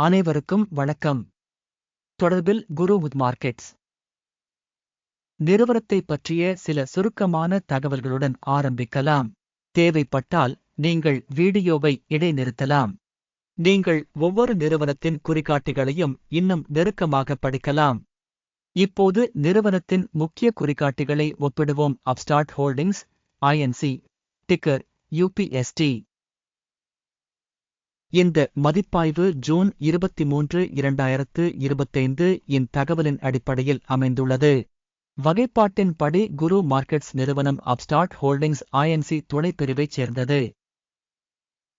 அனைவருக்கும் வணக்கம். தொடர்பில் குரு வித் மார்க்கெட்ஸ். நிறுவனத்தை பற்றிய சில சுருக்கமான தகவல்களுடன் ஆரம்பிக்கலாம். தேவைப்பட்டால் நீங்கள் வீடியோவை இடைநிறுத்தலாம். நீங்கள் ஒவ்வொரு நிறுவனத்தின் குறிகாட்டிகளையும் இன்னும் நெருக்கமாக படிக்கலாம். இப்போது நிறுவனத்தின் முக்கிய குறிகாட்டிகளை ஒப்பிடுவோம். Upstart Holdings INC ticker UPST இந்த மதிப்பாய்வு ஜூன் இருபத்தி மூன்று இரண்டாயிரத்து இருபத்தைந்து இன் தகவலின் அடிப்படையில் அமைந்துள்ளது. வகைப்பாட்டின்படி குரு மார்க்கெட்ஸ் நிறுவனம் அப்ஸ்டார்ட் ஹோல்டிங்ஸ் ஐஎன்சி துணைப்பிரிவைச் சேர்ந்தது.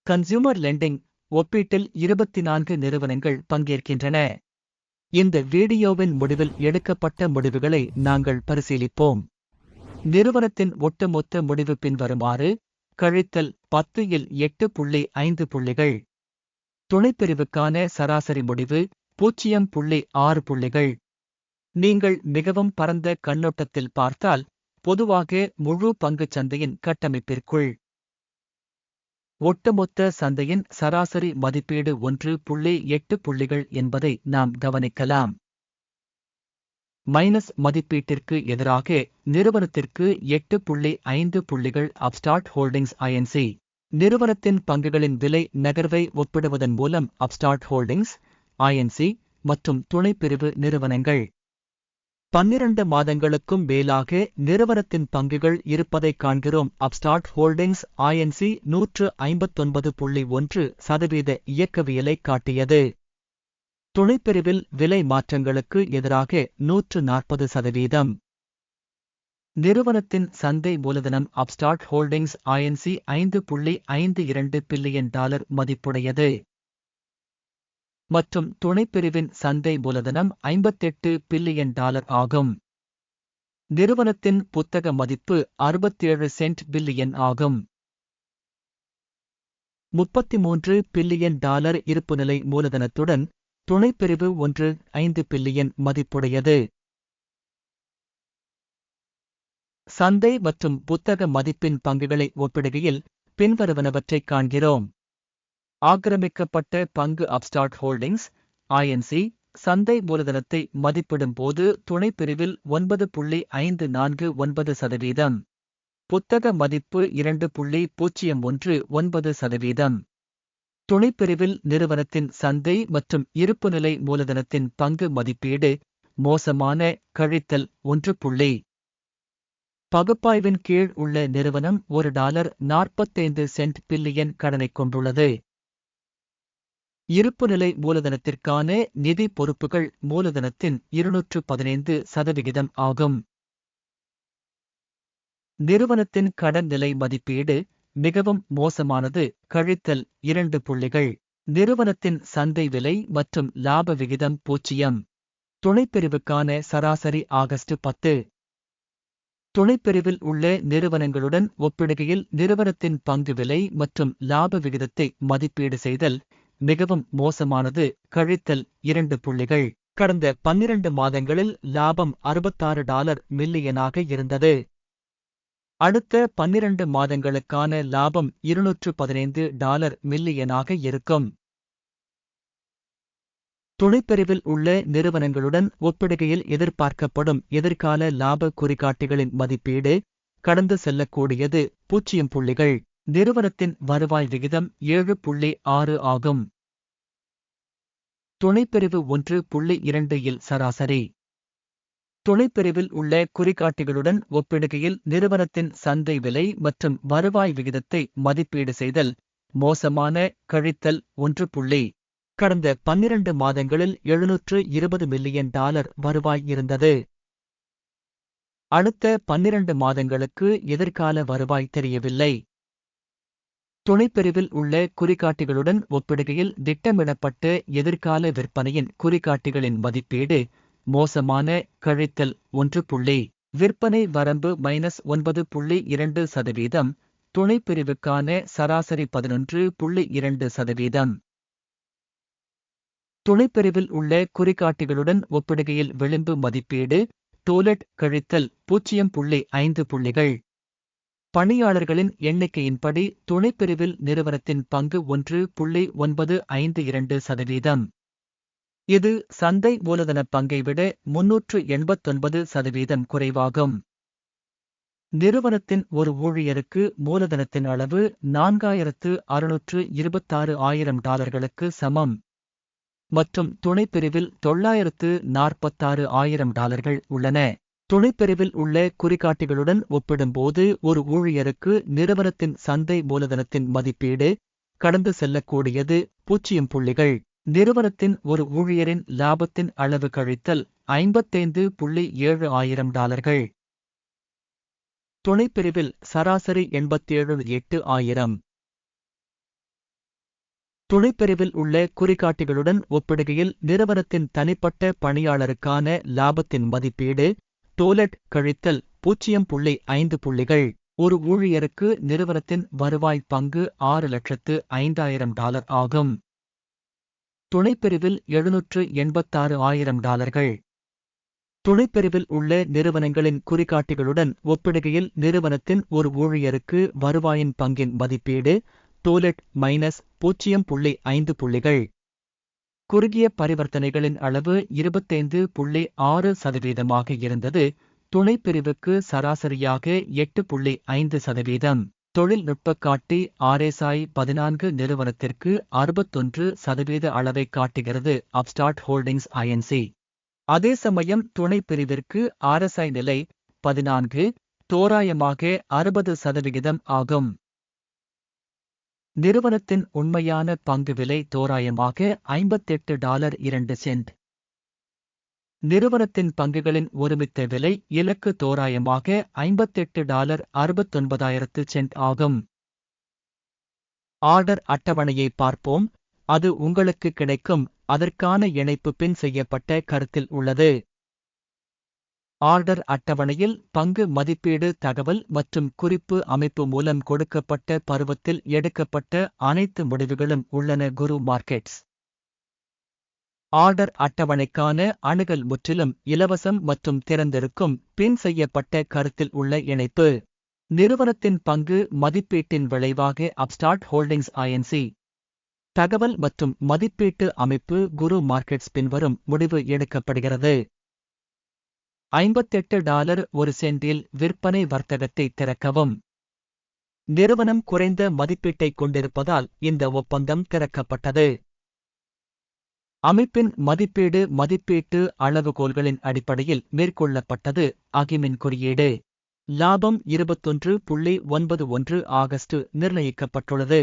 கன்சியூமர் லெண்டிங் ஒப்பீட்டில் இருபத்தி நான்கு நிறுவனங்கள் பங்கேற்கின்றன. இந்த வீடியோவின் முடிவில் எடுக்கப்பட்ட முடிவுகளை நாங்கள் பரிசீலிப்போம். நிறுவனத்தின் ஒட்டுமொத்த முடிவு பின்வருமாறு கழித்தல் பத்து இல் எட்டு புள்ளி ஐந்து புள்ளிகள். துணைப்பிரிவுக்கான சராசரி முடிவு பூஜ்ஜியம் புள்ளி ஆறு புள்ளிகள். நீங்கள் மிகவும் பரந்த கண்ணோட்டத்தில் பார்த்தால் பொதுவாக முழு பங்குச் சந்தையின் கட்டமைப்பிற்குள். ஒட்டுமொத்த சந்தையின் சராசரி மதிப்பீடு ஒன்று புள்ளி எட்டு புள்ளிகள் என்பதை நாம் கவனிக்கலாம். மைனஸ் மதிப்பீட்டிற்கு எதிராக நிறுவனத்திற்கு எட்டு புள்ளி ஐந்து புள்ளிகள் அப்ஸ்டார்ட் ஹோல்டிங்ஸ் ஐஎன்சி நிறுவனத்தின் பங்குகளின் விலை நகர்வை ஒப்பிடுவதன் மூலம் அப்ஸ்டார்ட் ஹோல்டிங்ஸ் ஐஎன்சி மற்றும் துணைப்பிரிவு நிறுவனங்கள். பன்னிரண்டு மாதங்களுக்கும் மேலாக நிறுவனத்தின் பங்குகள் இருப்பதைக் காண்கிறோம். அப்ஸ்டார்ட் ஹோல்டிங்ஸ் ஐஎன்சி நூற்று ஐம்பத்தொன்பது புள்ளி ஒன்று சதவீத இயக்கவியலை காட்டியது. துணைப்பிரிவில் விலை மாற்றங்களுக்கு எதிராக நூற்று நாற்பது சதவீதம். நிறுவனத்தின் சந்தை மூலதனம் அப்ஸ்டார்ட் ஹோல்டிங்ஸ் ஐஎன்சி ஐந்து புள்ளி ஐந்து இரண்டு பில்லியன் டாலர் மதிப்புடையது. மற்றும் துணைப்பிரிவின் சந்தை மூலதனம் ஐம்பத்தெட்டு பில்லியன் டாலர் ஆகும். நிறுவனத்தின் புத்தக மதிப்பு அறுபத்தேழு சென்ட் பில்லியன் ஆகும். முப்பத்தி மூன்று பில்லியன் டாலர் இருப்புநிலை மூலதனத்துடன் துணைப்பிரிவு ஒன்று ஐந்து பில்லியன் மதிப்புடையது. சந்தை மற்றும் புத்தக மதிப்பின் பங்குகளை ஒப்பிடுகையில் பின்வருவனவற்றைக் காண்கிறோம். ஆக்கிரமிக்கப்பட்ட பங்கு அப்ஸ்டார்ட் ஹோல்டிங்ஸ் ஐஎன்சி சந்தை மூலதனத்தை மதிப்பிடும் போது துணைப்பிரிவில் ஒன்பது புள்ளி ஐந்து நான்கு ஒன்பது சதவீதம். புத்தக மதிப்பு இரண்டு புள்ளி பூஜ்ஜியம் ஒன்று ஒன்பது சதவீதம். துணைப்பிரிவில் நிறுவனத்தின் சந்தை மற்றும் இருப்புநிலை மூலதனத்தின் பங்கு மதிப்பீடு மோசமான கழித்தல் ஒன்று புள்ளி பகுப்பாய்வின் கீழ் உள்ள நிறுவனம் ஒரு டாலர் நாற்பத்தைந்து சென்ட் பில்லியன் கடனை கொண்டுள்ளது. இருப்புநிலை மூலதனத்திற்கான நிதி பொறுப்புகள் மூலதனத்தின் இருநூற்று பதினைந்து சதவிகிதம் ஆகும். நிறுவனத்தின் கடன் நிலை மதிப்பீடு மிகவும் மோசமானது. கழித்தல் இரண்டு புள்ளிகள். நிறுவனத்தின் சந்தை விலை மற்றும் லாப விகிதம் பூஜ்ஜியம். துணைப்பிரிவுக்கான சராசரி ஆகஸ்ட் பத்து. துணைப்பிரிவில் உள்ள நிறுவனங்களுடன் ஒப்பிடுகையில் நிறுவனத்தின் பங்கு விலை மற்றும் லாப விகிதத்தை மதிப்பீடு செய்தல் மிகவும் மோசமானது. கழித்தல் இரண்டு புள்ளிகள். கடந்த பன்னிரண்டு மாதங்களில் லாபம் அறுபத்தாறு டாலர் மில்லியனாக இருந்தது. அடுத்த பன்னிரண்டு மாதங்களுக்கான லாபம் இருநூற்று பதினைந்து டாலர் மில்லியனாக இருக்கும். துணைப்பிரிவில் உள்ள நிறுவனங்களுடன் ஒப்பிடுகையில் எதிர்பார்க்கப்படும் எதிர்கால லாப குறிகாட்டிகளின் மதிப்பீடு கடந்து செல்லக்கூடியது பூஜ்ஜியம் புள்ளிகள். நிறுவனத்தின் வருவாய் விகிதம் ஏழு புள்ளி ஆறு ஆகும். துணைப்பிரிவு ஒன்று புள்ளி இரண்டு இல் சராசரி. துணைப்பிரிவில் உள்ள குறிகாட்டிகளுடன் ஒப்பிடுகையில் நிறுவனத்தின் சந்தை விலை மற்றும் வருவாய் விகிதத்தை மதிப்பீடு செய்தல் மோசமான கழித்தல் ஒன்று புள்ளி கடந்த பன்னிரண்டு மாதங்களில் எழுநூற்று இருபது மில்லியன் டாலர் வருவாய் இருந்தது. அடுத்த பன்னிரண்டு மாதங்களுக்கு எதிர்கால வருவாய் தெரியவில்லை. துணைப்பிரிவில் உள்ள குறிகாட்டிகளுடன் ஒப்பிடுகையில் திட்டமிடப்பட்ட எதிர்கால விற்பனையின் குறிகாட்டிகளின் மதிப்பீடு மோசமான கழித்தல் ஒன்று புள்ளி விற்பனை வரம்பு மைனஸ் ஒன்பது புள்ளி இரண்டு சதவீதம் துணைப்பிரிவுக்கான சராசரி பதினொன்று புள்ளி இரண்டு சதவீதம். துணைப்பிரிவில் உள்ள குறிகாட்டிகளுடன் ஒப்பிடுகையில் விளிம்பு மதிப்பீடு டோலட் கழித்தல் பூஜ்ஜியம் புள்ளி ஐந்து புள்ளிகள். பணியாளர்களின் எண்ணிக்கையின்படி துணைப்பிரிவில் நிறுவனத்தின் பங்கு ஒன்று புள்ளி ஒன்பது ஐந்து இரண்டு சதவீதம். இது சந்தை மூலதன பங்கை விட முன்னூற்று எண்பத்தொன்பது சதவீதம் குறைவாகும். நிறுவனத்தின் ஒரு ஊழியருக்கு மூலதனத்தின் அளவு நான்காயிரத்து அறுநூற்று இருபத்தாறு ஆயிரம் டாலர்களுக்கு சமம். மற்றும் துணைப்பிரிவில் தொள்ளாயிரத்து நாற்பத்தாறு ஆயிரம் டாலர்கள் உள்ளன. துணைப்பிரிவில் உள்ள குறிகாட்டிகளுடன் ஒப்பிடும்போது ஒரு ஊழியருக்கு நிறுவனத்தின் சந்தை மூலதனத்தின் மதிப்பீடு கடந்து செல்லக்கூடியது பூஜ்ஜியம் புள்ளிகள். நிறுவனத்தின் ஒரு ஊழியரின் லாபத்தின் அளவு கழித்தல் ஐம்பத்தைந்து புள்ளி ஏழு ஆயிரம் டாலர்கள். துணைப்பிரிவில் சராசரி எண்பத்தேழு எட்டு ஆயிரம். துணைப்பிரிவில் உள்ள குறிகாட்டிகளுடன் ஒப்பிடுகையில் நிறுவனத்தின் தனிப்பட்ட பணியாளருக்கான லாபத்தின் மதிப்பீடு டோலட் கழித்தல் பூஜ்ஜியம் புள்ளி ஐந்து புள்ளிகள். ஒரு ஊழியருக்கு நிறுவனத்தின் வருவாய் பங்கு ஆறு லட்சத்து ஐந்தாயிரம் டாலர் ஆகும். துணைப்பிரிவில் எழுநூற்று எண்பத்தாறு ஆயிரம் டாலர்கள். துணைப்பிரிவில் உள்ள நிறுவனங்களின் குறிகாட்டிகளுடன் ஒப்பிடுகையில் நிறுவனத்தின் ஒரு ஊழியருக்கு வருவாயின் பங்கின் மதிப்பீடு டோலெட் மைனஸ் பூஜ்ஜியம் புள்ளி ஐந்து புள்ளிகள். குறுகிய பரிவர்த்தனைகளின் அளவு இருபத்தைந்து புள்ளி ஆறு சதவீதமாக இருந்தது. துணைப்பிரிவுக்கு சராசரியாக எட்டு புள்ளி ஐந்து சதவீதம். தொழில்நுட்ப காட்டி ஆர்எஸ்ஐ பதினான்கு நிறுவனத்திற்கு அறுபத்தொன்று சதவீத அளவை காட்டுகிறது அப்ஸ்டார்ட் ஹோல்டிங்ஸ் ஐஎன்சி அதே சமயம் துணைப்பிரிவிற்கு ஆர்எஸ்ஐ நிலை பதினான்கு தோராயமாக அறுபது சதவிகிதம் ஆகும். நிறுவனத்தின் உண்மையான பங்கு விலை தோராயமாக ஐம்பத்தெட்டு டாலர் இரண்டு சென்ட். நிறுவனத்தின் பங்குகளின் ஒருமித்த விலை இலக்கு தோராயமாக ஐம்பத்தெட்டு டாலர் அறுபத்தொன்பதாயிரத்து சென்ட் ஆகும். ஆர்டர் அட்டவணையை பார்ப்போம். அது உங்களுக்கு கிடைக்கும். அதற்கான இணைப்பு பின் செய்யப்பட்ட கருத்தில் உள்ளது. ஆர்டர் அட்டவணையில் பங்கு மதிப்பீடு தகவல் மற்றும் குறிப்பு அமைப்பு மூலம் கொடுக்கப்பட்ட பருவத்தில் எடுக்கப்பட்ட அனைத்து முடிவுகளும் உள்ளன குரு மார்க்கெட்ஸ். ஆர்டர் அட்டவணைக்கான அணுகல் முற்றிலும் இலவசம் மற்றும் திறந்திருக்கும் பின் செய்யப்பட்ட கருத்தில் உள்ள இணைப்பு. நிறுவனத்தின் பங்கு மதிப்பீட்டின் விளைவாக அப்ஸ்டார்ட் ஹோல்டிங்ஸ் ஐஎன்சி தகவல் மற்றும் மதிப்பீட்டு அமைப்பு குரு மார்க்கெட்ஸ் பின்வரும் முடிவு எடுக்கப்படுகிறது. ஐம்பத்தெட்டு டாலர் ஒரு சென்டில் விற்பனை வர்த்தகத்தை திறக்கவும். நிறுவனம் குறைந்த மதிப்பீட்டைக் கொண்டிருப்பதால் இந்த ஒப்பந்தம் திறக்கப்பட்டது. அமைப்பின் மதிப்பீடு மதிப்பீட்டு அளவுகோல்களின் அடிப்படையில் மேற்கொள்ளப்பட்டது. அகிமின் குறியீடு. லாபம் இருபத்தொன்று புள்ளி ஒன்பது ஒன்று ஆகஸ்ட் நிர்ணயிக்கப்பட்டுள்ளது.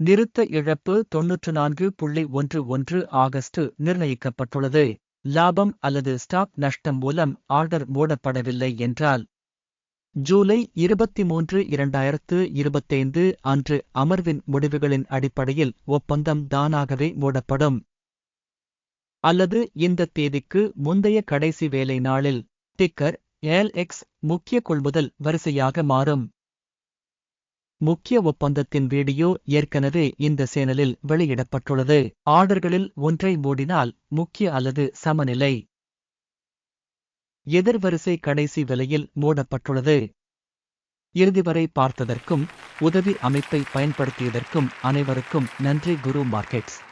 நிறுத்த இழப்பு தொன்னூற்று நான்கு புள்ளி ஒன்று ஒன்று ஆகஸ்ட் நிர்ணயிக்கப்பட்டுள்ளது. லாபம் அல்லது ஸ்டாக் நஷ்டம் மூலம் ஆர்டர் மூடப்படவில்லை என்றால் ஜூலை இருபத்தி மூன்று இரண்டாயிரத்து இருபத்தைந்து அன்று அமர்வின் முடிவுகளின் அடிப்படையில் ஒப்பந்தம் தானாகவே மூடப்படும். அல்லது இந்த தேதிக்கு முந்தைய கடைசி வேலை நாளில் டிக்கர் எல் எக்ஸ் முக்கிய கொள்முதல் வரிசையாக மாறும். முக்கிய ஒப்பந்தத்தின் வீடியோ ஏற்கனவே இந்த சேனலில் வெளியிடப்பட்டுள்ளது. ஆர்டர்களில் ஒன்றை மூடினால் முக்கிய அல்லது சமநிலை. எதிர்வரிசை கடைசி விலையில் மூடப்பட்டுள்ளது. இறுதிவரை பார்த்ததற்கும் உதவி அமைப்பை பயன்படுத்தியதற்கும் அனைவருக்கும் நன்றி குரு மார்க்கெட்ஸ்.